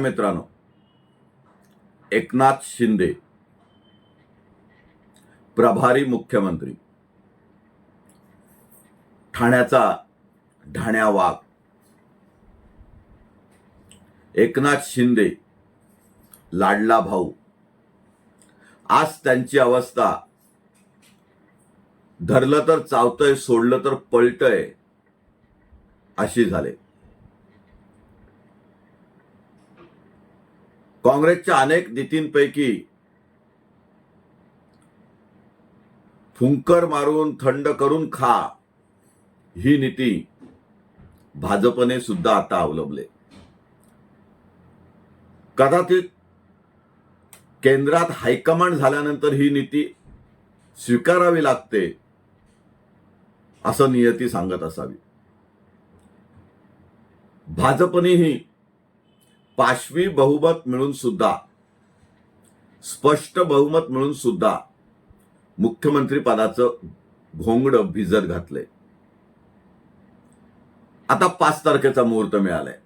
मित्रांनो एकनाथ शिंदे प्रभारी मुख्यमंत्री ठाण्याचा ढाण्या वाघ एकनाथ शिंदे लाडला भाऊ आज त्यांची अवस्था धरलं तर चावतंय सोडलं तर पलटय अशी झाले. काँग्रेसच्या अनेक नीतींपैकी फुंकर मारून थंड करून खा ही नीती भाजपने सुद्धा आता अवलंबले. कदाचित केंद्रात हायकमांड झाल्यानंतर ही नीती स्वीकारावी लागते असं नियती सांगत असावी. भाजपनेही पाशवी बहुमत मिळून सुद्धा स्पष्ट बहुमत मिळून सुद्धा मुख्यमंत्री पदाचं घोंगड भिजत घातलंय आता पाच तारखेचा मुहूर्त मिळालाय.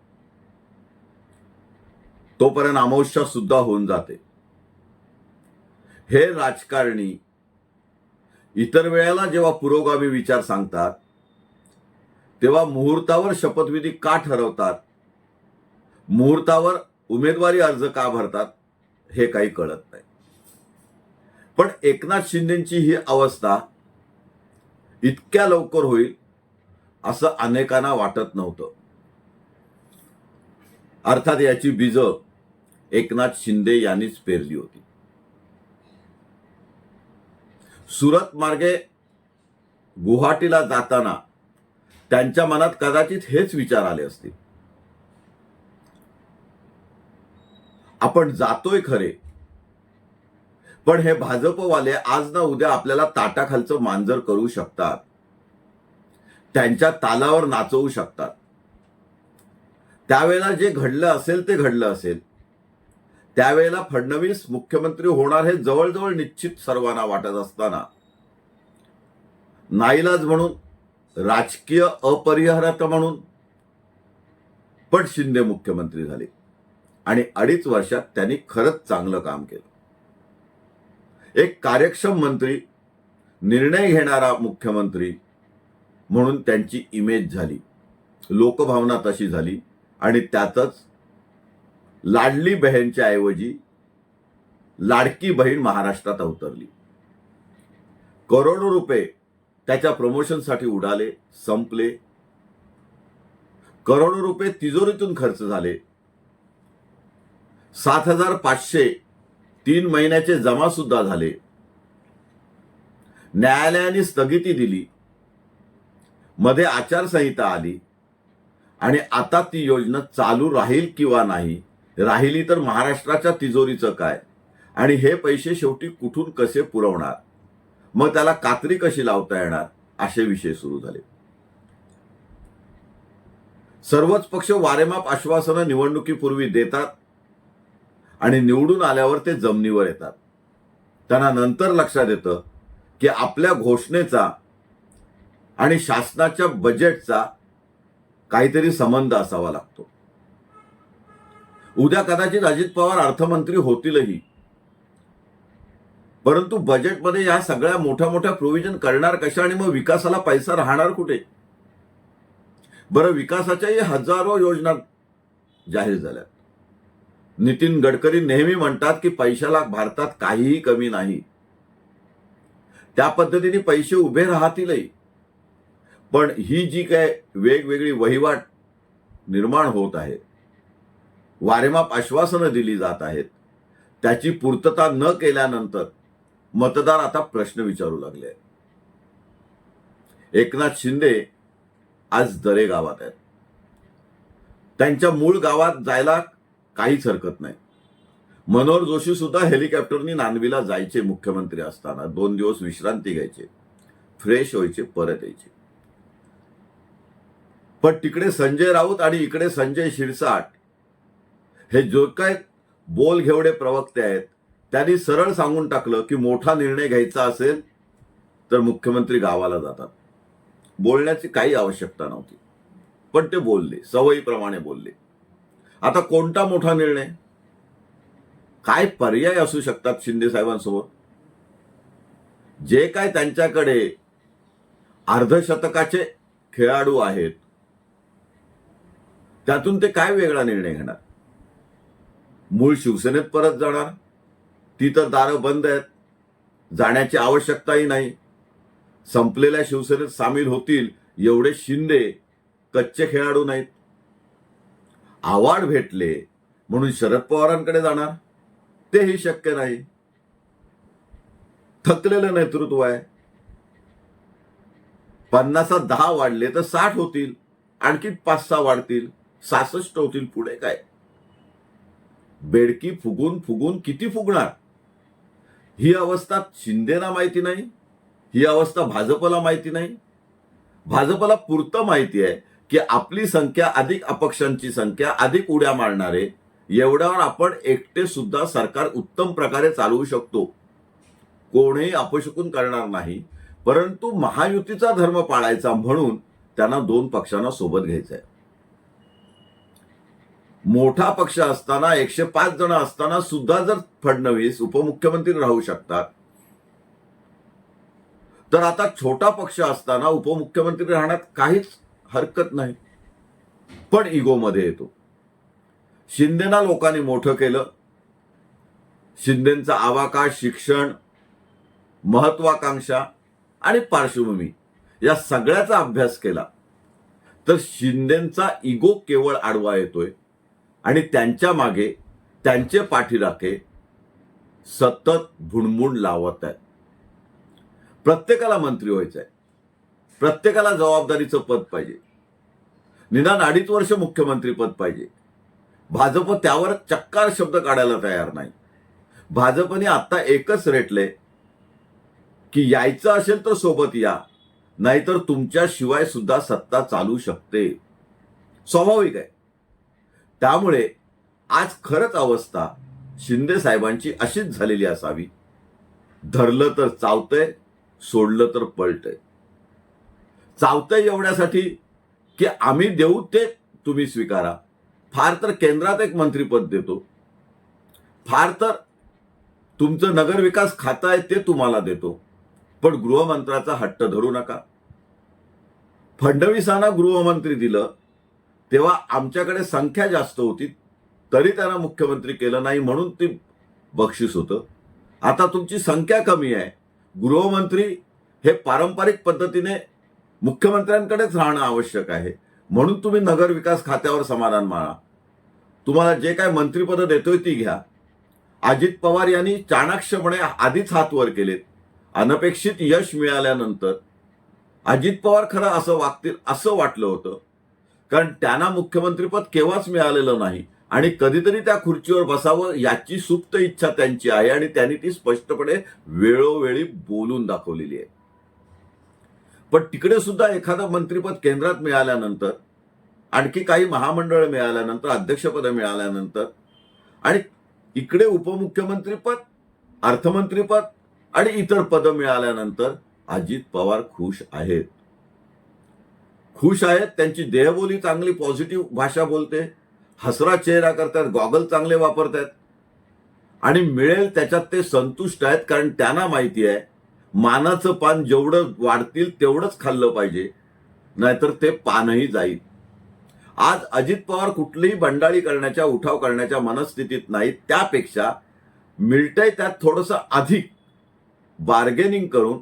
तोपर्यंत अमावस्या सुद्धा होऊन जाते. हे राजकारणी इतर वेळेला जेव्हा पुरोगामी विचार सांगतात तेव्हा मुहूर्तावर शपथविधी का ठरवतात? मुहूर्तावर उमेदवारी अर्ज का भरतात हे काही कळत नाही. पण एकनाथ शिंदेची ही अवस्था इतक्या लवकर होईल असं अनेकांना वाटत नव्हतं. अर्थात याची बीज एकनाथ शिंदे यांनीच पेरली होती. सुरत मार्गे गुवाहाटीला जाताना त्यांच्या मनात कदाचित हेच विचार आले असतील. आपण जातोय खरे. पण हे भाजपवाले आज ना उद्या आपल्याला ताटाखालचं मांजर करू शकतात. त्यांच्या तालावर नाचवू शकतात. त्यावेळेला जे घडलं असेल ते घडलं असेल. त्यावेळेला फडणवीस मुख्यमंत्री होणार हे जवळजवळ निश्चित सर्वांना वाटत असताना. नाईलाज म्हणून राजकीय अपरिहार्यता म्हणून. पण शिंदे मुख्यमंत्री झाले. आणि अडीच वर्षात त्यांनी खरंच चांगलं काम केलं. एक कार्यक्षम मंत्री निर्णय घेणारा मुख्यमंत्री म्हणून त्यांची इमेज झाली. लोकभावना तशी झाली आणि त्यातच लाडली बहीणच्या ऐवजी लाडकी बहीण महाराष्ट्रात अवतरली. करोडो रुपये त्याच्या प्रमोशनसाठी उडाले संपले. करोडो रुपये तिजोरीतून खर्च झाले. सात हजार पाचशे तीन महिन्याचे जमा सुद्धा झाले. न्यायालयाने स्थगिती दिली. मध्ये आचारसंहिता आली. आणि आता ती योजना चालू राहील किंवा नाही राहिली तर महाराष्ट्राच्या तिजोरीचं काय? आणि हे पैसे शेवटी कुठून कसे पुरवणार? मग त्याला कात्री कशी लावता येणार? असे विषय सुरू झाले. सर्वच पक्ष वारेमाप आश्वासनं निवडणुकीपूर्वी देतात आणि निवडून आल्यावर ते जमिनीवर येतात. त्यांना नंतर लक्षात येतं की आपल्या घोषणेचा आणि शासनाच्या बजेटचा काहीतरी संबंध असावा लागतो. उद्या कदाचित अजित पवार अर्थमंत्री होतीलही. परंतु बजेटमध्ये या सगळ्या मोठ्या मोठ्या प्रोव्हिजन करणार कशा आणि मग विकासाला पैसा राहणार कुठे? बरं विकासाच्याही हजारो योजना जाहीर झाल्या. नितीन गडकरी नेहमी म्हणतात की पैशाला भारतात काहीही कमी नाही. त्या पद्धतीने पैसे उभे राहतीलही. पण ही जी काय वेगवेगळी वहिवाट निर्माण होत आहे वारेमाप आश्वासनं दिली जात आहेत त्याची पूर्तता न केल्यानंतर मतदार आता प्रश्न विचारू लागले. एकनाथ शिंदे आज दरे गावात आहेत. त्यांच्या मूळ गावात जायला काहीच हरकत नाही. मनोहर जोशी सुद्धा हेलिकॉप्टरनी नानवीला जायचे मुख्यमंत्री असताना. दोन दिवस विश्रांती घ्यायचे. फ्रेश व्हायचे परत यायचे. पण तिकडे संजय राऊत आणि इकडे संजय शिरसाट हे जो काय बोल घेवडे प्रवक्ते आहेत त्यांनी सरळ सांगून टाकलं की मोठा निर्णय घ्यायचा असेल तर मुख्यमंत्री गावाला जातात. बोलण्याची काही आवश्यकता नव्हती. पण ते बोलले सवयीप्रमाणे बोलले. आता कोणता मोठा निर्णय? काय पर्याय असू शकतात शिंदे साहेबांसमोर? जे काय त्यांच्याकडे अर्धशतकाचे खेळाडू आहेत त्यातून ते काय वेगळा निर्णय घेणार? मूळ शिवसेनेत परत जाणार ती तर दारं बंद आहेत जाण्याची आवश्यकताही नाही. संपलेल्या शिवसेनेत सामील होतील एवढे शिंदे कच्चे खेळाडू नाहीत. आवाड भेटले म्हणून शरद पवारांकडे जाणार? तेही शक्य नाही. थकलेलं नेतृत्व आहे. पन्नासात दहा वाढले तर साठ होतील. आणखी पाच सहा वाढतील. सासष्ट होतील. पुढे काय? बेडकी फुगून फुगून किती फुगणार? ही अवस्था शिंदेना माहिती नाही. ही अवस्था भाजपला माहिती नाही. भाजपला पुरतं माहिती आहे. की आपली संख्या अधिक अपक्षांची संख्या अधिक उड्या मारणारे एवढ्यावर आपण एकटे सुद्धा सरकार उत्तम प्रकारे चालवू शकतो. कोणीही अपशकून करणार नाही. परंतु महायुतीचा धर्म पाळायचा म्हणून त्यांना दोन पक्षांना सोबत घ्यायचं आहे मोठा पक्ष असताना एकशे पाच जण असताना सुद्धा जर फडणवीस उपमुख्यमंत्री राहू शकतात तर आता छोटा पक्ष असताना उपमुख्यमंत्री राहण्यात काहीच हरकत नाही. पण इगोमध्ये येतो. शिंदेना लोकांनी मोठं केलं. शिंदेचा आवाका शिक्षण महत्वाकांक्षा आणि पार्श्वभूमी या सगळ्याचा अभ्यास केला. तर शिंदेचा इगो केवळ आडवा येतोय आणि त्यांच्या मागे त्यांचे पाठीराखे सतत भुणमुण लावत आहेत. प्रत्येकाला मंत्री व्हायचंय. प्रत्येकाला जबाबदारीचं पद पाहिजे. निदान अडीच वर्ष मुख्यमंत्री पद पाहिजे. भाजप त्यावर चक्कार शब्द काढायला तयार नाही. भाजपने आत्ता एकच रेटले की यायचं असेल तर सोबत या नाहीतर तुमच्याशिवाय सुद्धा सत्ता चालू शकते. स्वाभाविक आहे. त्यामुळे आज खरंच अवस्था शिंदे साहेबांची अशीच झालेली असावी. धरलं तर चावतंय सोडलं तर पळतंय चावतंय एवढ्यासाठी की आम्ही देऊ ते तुम्ही स्वीकारा. फार तर केंद्रात एक मंत्रीपद देतो. फार तर तुमचं नगरविकास खातं आहे ते तुम्हाला देतो. पण गृहमंत्र्याचा हट्ट धरू नका. फडणवीसांना गृहमंत्री दिलं तेव्हा आमच्याकडे संख्या जास्त होती तरी त्यांना मुख्यमंत्री केलं नाही म्हणून ते बक्षीस होतं. आता तुमची संख्या कमी आहे. गृहमंत्री हे पारंपरिक पद्धतीने मुख्यमंत्र्यांकडेच राहणं आवश्यक आहे. म्हणून तुम्ही नगरविकास खात्यावर समाधान माना. तुम्हाला जे काय मंत्रीपदं देतोय ती घ्या. अजित पवार यांनी चाणाक्षपणे आधीच हात वर केलेत. अनपेक्षित यश मिळाल्यानंतर अजित पवार खरं असं वागतील असं वाटलं होतं. कारण त्यांना मुख्यमंत्रीपद केव्हाच मिळालेलं नाही. आणि कधीतरी त्या खुर्चीवर बसावं याची सुप्त इच्छा त्यांची आहे आणि त्यांनी ती स्पष्टपणे वेळोवेळी बोलून दाखवलेली आहे. पण तिकडे सुद्धा एखादं मंत्रीपद केंद्रात मिळाल्यानंतर आणखी काही महामंडळ मिळाल्यानंतर अध्यक्षपद मिळाल्यानंतर आणि इकडे उपमुख्यमंत्रीपद अर्थमंत्रीपद आणि इतर पदं मिळाल्यानंतर अजित पवार खुश आहेत. खुश आहेत त्यांची देहबोली चांगली पॉझिटिव्ह भाषा बोलते हसरा चेहरा करतात गॉगल चांगले वापरतात आणि मिळेल त्याच्यात ते संतुष्ट आहेत कारण त्यांना माहिती आहे मानाचं पान जेवढं वाढतील तेवढंच खाल्लं पाहिजे. नाहीतर ते पानही जाईल. आज अजित पवार कुठलीही बंडाळी करण्याच्या उठाव करण्याच्या मनस्थितीत नाहीत. त्यापेक्षा मिळतंय त्यात थोडंसं अधिक बार्गेनिंग करून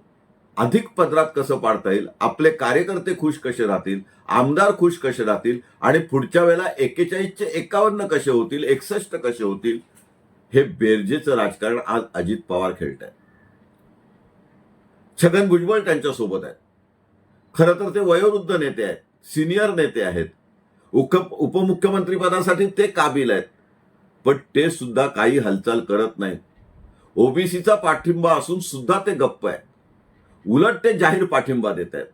अधिक पदरात कसं पाडता येईल? आपले कार्यकर्ते खुश कसे राहतील? आमदार खुश कसे राहतील? आणि पुढच्या वेळेला एकेचाळीसचे एकावन्न कसे होतील? एकसष्ट कसे होतील? हे बेरजेचं राजकारण आज अजित पवार खेळत आहेत छगन भुजबळ त्यांच्यासोबत आहेत. खरं तर ते वयोवृद्ध नेते आहेत सिनियर नेते आहेत. उप उपमुख्यमंत्री पदासाठी ते काबिल आहेत. पण ते सुद्धा काही हालचाल करत नाहीत. ओबीसीचा पाठिंबा असून सुद्धा ते गप्प आहे उलट ते जाहीर पाठिंबा देत आहेत.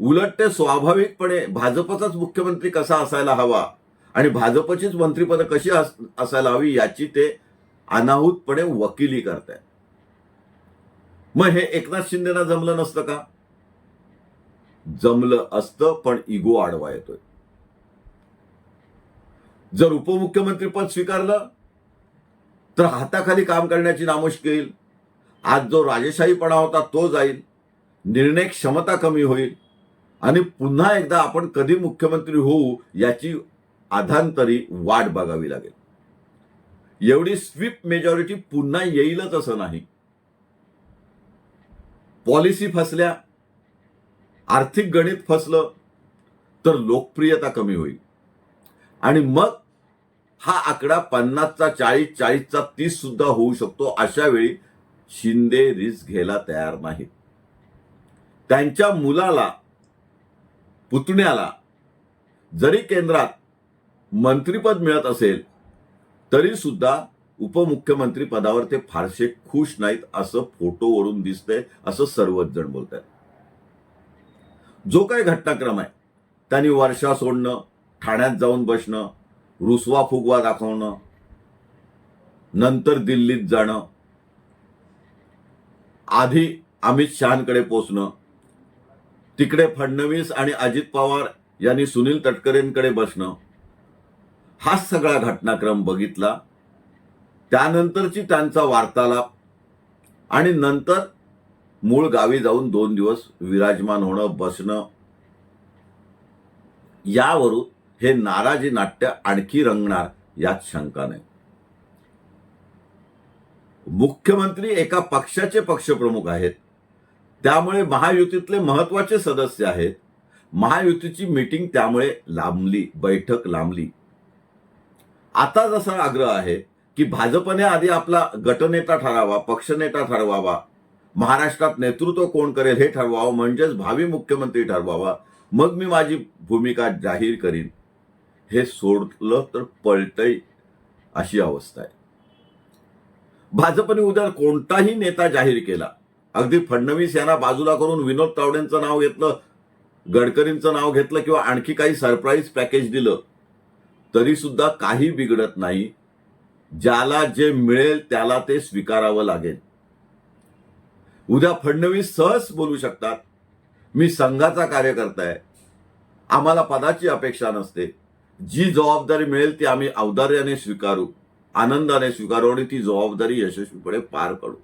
उलट ते स्वाभाविकपणे भाजपचाच मुख्यमंत्री कसा असायला हवा आणि भाजपचीच मंत्रिपदं कशी अस- असायला हवी याची ते अनाहूतपणे वकिली करतायत. मग हे एकनाथ शिंदेना जमलं नसतं का? जमलं असतं पण इगो आडवा येतोय. जर उपमुख्यमंत्रीपद स्वीकारलं तर हाताखाली काम करण्याची नामुष्क येईल. आज जो राजेशाहीपणा होता तो जाईल. निर्णय क्षमता कमी होईल. आणि पुन्हा एकदा आपण कधी मुख्यमंत्री होऊ याची आधांतरी वाट बघावी लागेल. एवढी स्वीप मेजॉरिटी पुन्हा येईलच असं नाही. पॉलिसी फसल्या आर्थिक गणित फसलं तर लोकप्रियता कमी होईल. आणि मग हा आकडा पन्नासचा चाळीस चाळीसचा तीस सुद्धा होऊ शकतो. अशा वेळी शिंदे रिस्क घ्यायला तयार नाहीत. त्यांच्या मुलाला पुतण्याला जरी केंद्रात मंत्रीपद मिळत असेल तरी सुद्धा उपमुख्यमंत्री पदावर ते फारसे खुश नाहीत असं फोटोवरून दिसतंय असं सर्वच जण बोलत आहेत जो काही घटनाक्रम आहे त्यांनी वर्षा सोडणं ठाण्यात जाऊन बसणं रुसवा फुगवा दाखवणं नंतर दिल्लीत जाणं आधी अमित शहाकडे पोचणं तिकडे फडणवीस आणि अजित पवार यांनी सुनील तटकरेंकडे बसणं हा सगळा घटनाक्रम बघितला. त्यानंतरची त्यांचा वार्तालाप आणि नंतर मूळ गावी जाऊन दोन दिवस विराजमान होणं बसणं यावरून हे नाराजी नाट्य आणखी रंगणार यात शंका नाही. मुख्यमंत्री एका पक्षाचे पक्षप्रमुख आहेत. त्यामुळे महायुतीतले महत्त्वाचे सदस्य आहेत. महायुतीची मीटिंग त्यामुळे लांबली बैठक लांबली. आता जसा आग्रह आहे की भाजपने आधी आपला गटनेता ठरावा पक्षनेता ठरवावा. महाराष्ट्रात नेतृत्व कोण करेल हे ठरवावं म्हणजेच भावी मुख्यमंत्री ठरवावा. मग मी माझी भूमिका जाहीर करीन. हे सोडलं तर पळतय अशी अवस्था आहे. भाजपने उद्या कोणताही नेता जाहीर केला. अगदी फडणवीस यांना बाजूला करून विनोद तावडेंचं नाव घेतलं गडकरींचं नाव घेतलं किंवा आणखी काही सरप्राईज पॅकेज दिलं तरी सुद्धा काही बिघडत नाही. ज्याला जे मिळेल त्याला ते स्वीकारावं लागेल. उद्या फडणवीस सहज बोलू शकतात मी संघाचा कार्यकर्ता आहे आम्हाला पदाची अपेक्षा नसते. जी जबाबदारी मिळेल ती आम्ही औदार्याने स्वीकारू आनंदाने स्वीकारू आणि ती जबाबदारी यशस्वीपणे पार पडू.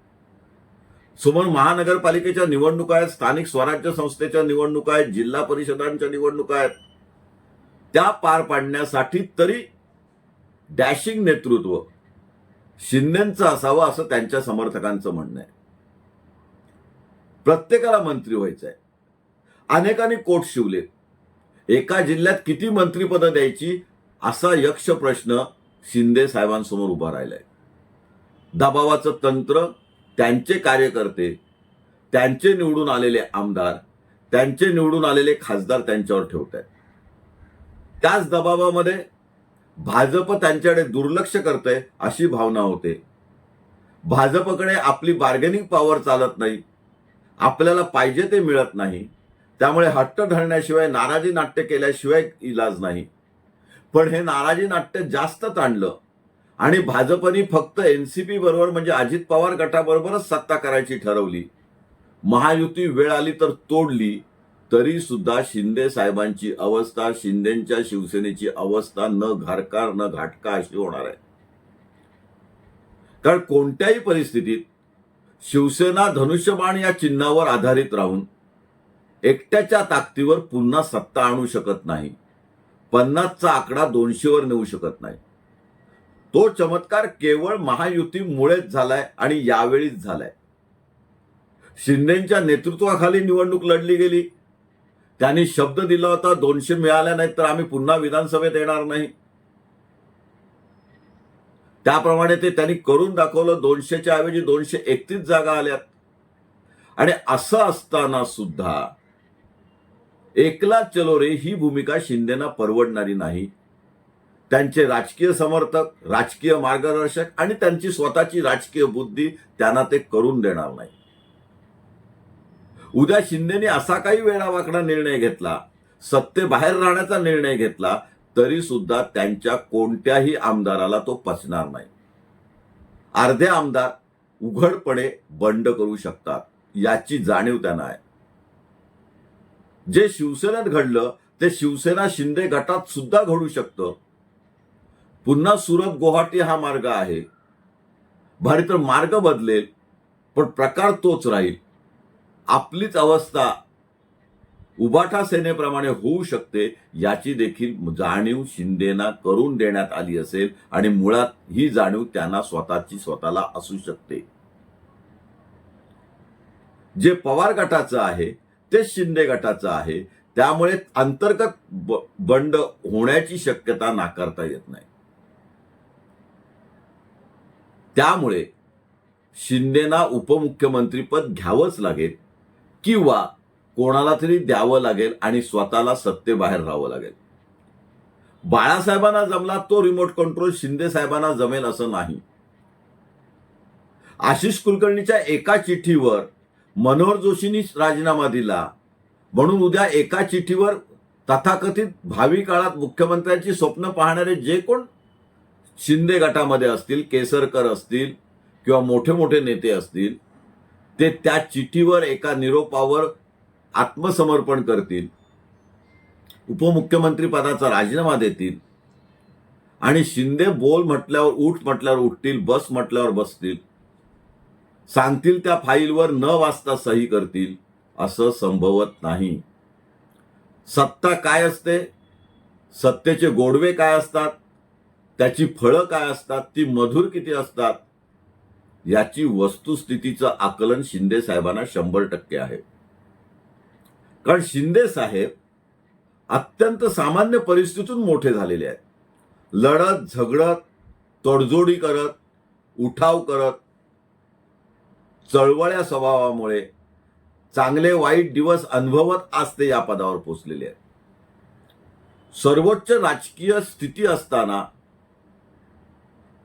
सुमन महानगरपालिकेच्या निवडणुका आहेत स्थानिक स्वराज्य संस्थेच्या निवडणुका आहेत जिल्हा परिषदांच्या निवडणुका आहेत. त्या पार पाडण्यासाठी तरी डॅशिंग नेतृत्व शिंद्यांचा असावं असं त्यांच्या समर्थकांचं म्हणणं आहे. प्रत्येकाला मंत्री व्हायचंय. अनेकांनी कोट शिवले. एका जिल्ह्यात किती मंत्रीपदं द्यायची असा यक्ष प्रश्न शिंदे साहेबांसमोर उभा राहिलाय. दबावाचं तंत्र त्यांचे कार्यकर्ते त्यांचे निवडून आलेले आमदार त्यांचे निवडून आलेले खासदार त्यांच्यावर ठेवत आहेत त्याच दबावामध्ये भाजप त्यांच्याकडे दुर्लक्ष करतंय अशी भावना होते. भाजपकडे आपली बार्गेनिंग पॉवर चालत नाही. आपल्याला पाहिजे ते मिळत नाही. त्यामुळे हट्ट धरण्याशिवाय नाराजी नाट्य केल्याशिवाय इलाज नाही. पण हे नाराजी नाट्य जास्त ताणलं. आणि भाजपनी फक्त एन सी बरोबर म्हणजे अजित पवार गटाबरोबरच सत्ता करायची ठरवली. महायुती वेळ आली तर तोडली. तरी सुद्धा शिंदे साहेबांची अवस्था शिंदेच्या शिवसेनेची अवस्था न घारकार न घाटका अशी होणार आहे. कारण कोणत्याही परिस्थितीत शिवसेना धनुष्यबाण या चिन्हावर आधारित राहून एकट्याच्या ताकदीवर पुन्हा सत्ता आणू शकत नाही. पन्नासचा आकडा दोनशेवर नेऊ शकत नाही. तो चमत्कार केवळ महायुतीमुळेच झालाय आणि यावेळीच झालाय. शिंदेच्या नेतृत्वाखाली निवडणूक लढली गेली. त्यांनी शब्द दिला होता दोनशे मिळाल्या नाहीत तर आम्ही पुन्हा विधानसभेत येणार नाही. त्याप्रमाणे ते त्यांनी करून दाखवलं दोनशेच्या ऐवजी दोनशे एकतीस जागा आल्यात. आणि असं असताना सुद्धा एकला चलो रे ही भूमिका शिंदेना परवडणारी नाही. त्यांचे राजकीय समर्थक राजकीय मार्गदर्शक आणि त्यांची स्वतःची राजकीय बुद्धी त्यांना ते करून देणार नाही. उद्या शिंदेने असा काही वेळावाकडा निर्णय घेतला सत्तेबाहेर राहण्याचा निर्णय घेतला तरी सुद्धा त्यांच्या कोणत्याही आमदाराला तो पचणार नाही. अर्धे आमदार उघडपणे बंड करू शकतात याची जाणीव त्यांना आहे. जे शिवसेनेत घडलं ते शिवसेना शिंदे गटात सुद्धा घडू शकतं. पुन्हा सुरत गुवाहाटी हा मार्ग आहे. भारी तर मार्ग बदलेल पण प्रकार तोच राहील. आपलीच अवस्था उबाठा सेनेप्रमाणे होऊ शकते याची देखील जाणीव शिंदेना करून देण्यात आली असेल आणि मुळात ही जाणीव त्यांना स्वतःची स्वतःला असू शकते. जे पवार गटाचं आहे ते शिंदे गटाचं आहे त्यामुळे अंतर्गत बंड होण्याची शक्यता नाकारता येत नाही. त्यामुळे शिंदेना उपमुख्यमंत्रीपद घ्यावंच लागेल किंवा कोणाला तरी द्यावं लागेल आणि स्वतःला सत्तेबाहेर राहावं लागेल. बाळासाहेबांना जमला तो रिमोट कंट्रोल शिंदे साहेबांना जमेल असं नाही. आशिष कुलकर्णीच्या एका चिठ्ठीवर मनोहर जोशींनी राजीनामा दिला. म्हणून उद्या एका चिठ्ठीवर तथाकथित भावी काळात मुख्यमंत्र्यांची स्वप्न पाहणारे जे कोण शिंदे गटामध्ये असतील केसरकर असतील किंवा मोठे मोठे नेते असतील ते त्या चिठीवर एका निरोपावर आत्मसमर्पण करतील. उपमुख्यमंत्री पदाचा राजीनामा देतील. आणि शिंदे बोल म्हटल्यावर उठ म्हटल्यावर उठतील बस म्हटल्यावर बसतील. सांगतील त्या फाईलवर न वाचता सही करतील. असं संभवत नाही. सत्ता काय असते? सत्तेचे गोडवे काय असतात? त्याची फळं काय असतात? ती मधुर किती असतात? याची वस्तुस्थितीचं आकलन शिंदे साहेबांना शंभर टक्के आहे. कारण शिंदे साहेब अत्यंत सामान्य परिस्थितीतून मोठे झालेले आहेत. लढत झगडत तडजोडी करत उठाव करत चळवळ्या स्वभावामुळे चांगले वाईट दिवस अनुभवत आज ते या पदावर पोचलेले आहेत. सर्वोच्च राजकीय स्थिती असताना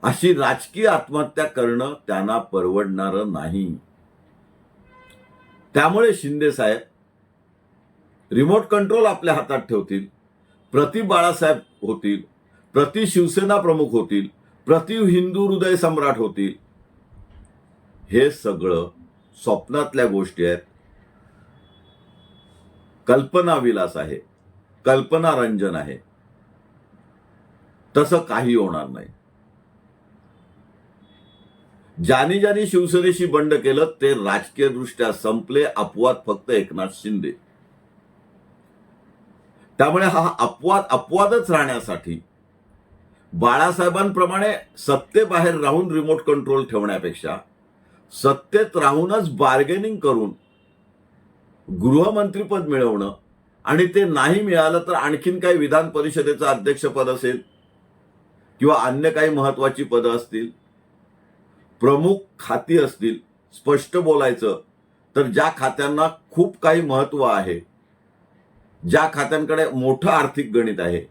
अशी राजकीय आत्महत्या करणं त्यांना परवडणारं नाही. त्यामुळे शिंदे साहेब रिमोट कंट्रोल आपल्या हातात ठेवतील. प्रति बाळासाहेब होतील प्रति शिवसेना प्रमुख होतील प्रति हिंदू हृदय सम्राट होतील. हे सगळं स्वप्नातल्या गोष्टी आहेत. कल्पना विलास आहे कल्पना रंजन आहे. तसं काही होणार नाही. ज्यांनी ज्यांनी शिवसेनेशी बंड केलं ते राजकीय दृष्ट्या संपले अपवाद फक्त एकनाथ शिंदे. त्यामुळे हा अपवाद अपवादच राहण्यासाठी बाळासाहेबांप्रमाणे सत्तेबाहेर राहून रिमोट कंट्रोल ठेवण्यापेक्षा सत्तेत राहूनच बार्गेनिंग करून गृहमंत्रीपद मिळवणं आणि ते नाही मिळालं तर आणखीन काही विधान परिषदेचं अध्यक्षपद असेल किंवा अन्य काही महत्वाची पदं असतील प्रमुख खाती असतील स्पष्ट बोलायचं तर ज्या खात्यांना खूप काही महत्त्व आहे ज्या खात्यांकडे मोठं आर्थिक गणित आहे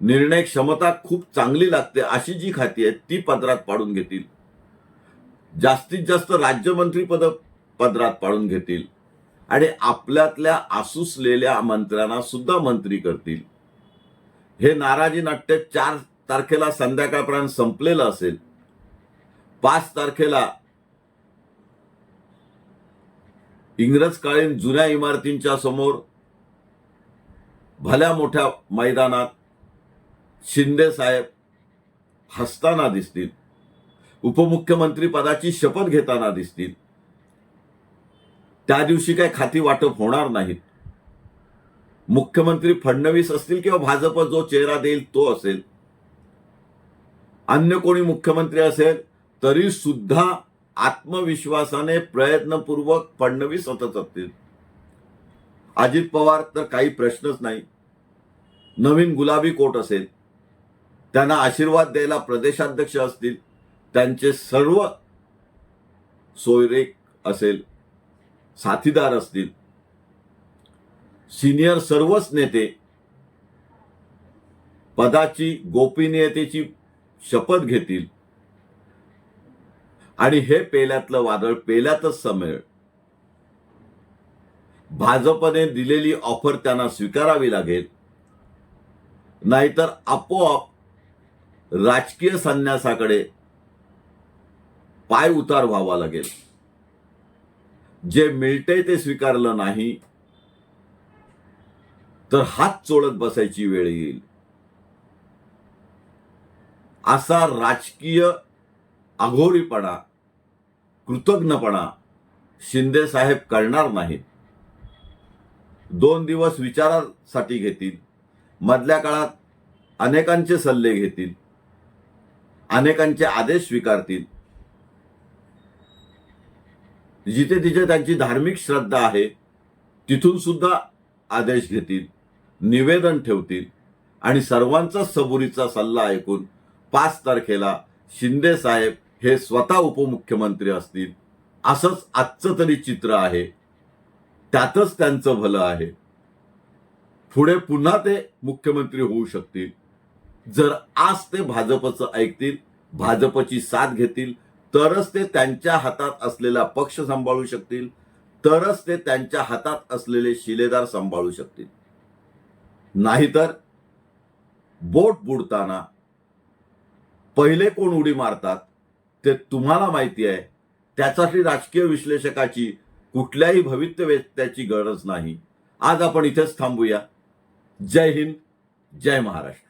निर्णय क्षमता खूप चांगली लागते अशी जी खाती आहेत ती पदरात पाडून घेतील. जास्तीत जास्त राज्यमंत्री पद पदरात पाडून घेतील आणि आपल्यातल्या आसुसलेल्या मंत्र्यांना सुद्धा मंत्री करतील. हे नाराजी नाट्य चार तारखेला संध्याकाळपर्यंत संपलेलं असेल पाच तारखेला इंग्रजकालीन जुन्या इमारतींच्या समोर भल्या मोठ्या मैदानात शिंदे साहेब हसताना दिसतील. उपमुख्यमंत्री पदाची शपथ घेताना दिसतील. त्या दिवशी काही खाती वाटप होणार नाहीत. मुख्यमंत्री फडणवीस असतील किंवा भाजप जो चेहरा देईल तो असेल. अन्य कोणी मुख्यमंत्री असेल तरी सुद्धा आत्मविश्वासाने प्रयत्नपूर्वक फडणवीस सतत असतील. अजित पवार तर काही प्रश्नच नाही. नवीन गुलाबी कोट असेल. त्यांना आशीर्वाद द्यायला प्रदेशाध्यक्ष असतील. त्यांचे सर्व सोयरेक असेल. साथीदार असतील. सिनियर सर्वच नेते पदाची गोपनीयतेची शपथ घेतील. आणि हे पेल्यातलं वादळ पेल्यातच समेळ. भाजपने दिलेली ऑफर त्यांना स्वीकारावी लागेल. नाहीतर आपोआप राजकीय संन्यासाकडे पाय उतार व्हावा लागेल. जे मिळते ते स्वीकारलं नाही तर हात चोळत बसायची वेळ येईल. असा राजकीय अघोरीपणा कृतज्ञपणा शिंदे साहेब करणार नाहीत. दोन दिवस विचारासाठी घेतील. मधल्या काळात अनेकांचे सल्ले घेतील. अनेकांचे आदेश स्वीकारतील. जिथे तिथे त्यांची धार्मिक श्रद्धा आहे तिथून सुद्धा आदेश घेतील निवेदन ठेवतील आणि सर्वांचा सबुरीचा सल्ला ऐकून पाच तारखेला शिंदे साहेब हे स्वतः उपमुख्यमंत्री असतील असंच आजचं तरी चित्र आहे. त्यातच त्यांचं भलं आहे. पुढे पुन्हा ते मुख्यमंत्री होऊ शकतील. जर आज ते भाजपचं ऐकतील भाजपची साथ घेतील तरच ते त्यांच्या हातात असलेला पक्ष सांभाळू शकतील तरच ते त्यांच्या हातात असलेले शिलेदार सांभाळू शकतील. नाहीतर बोट बुडताना पहिले कोण उडी मारतात? ते तुम्हाला माहिती आहे. त्यासाठी राजकीय विश्लेषकाची कुठल्याही भवितव्यत्याची गरज नाही. आज आपण इथेच थांबूया. जय हिंद जय महाराष्ट्र.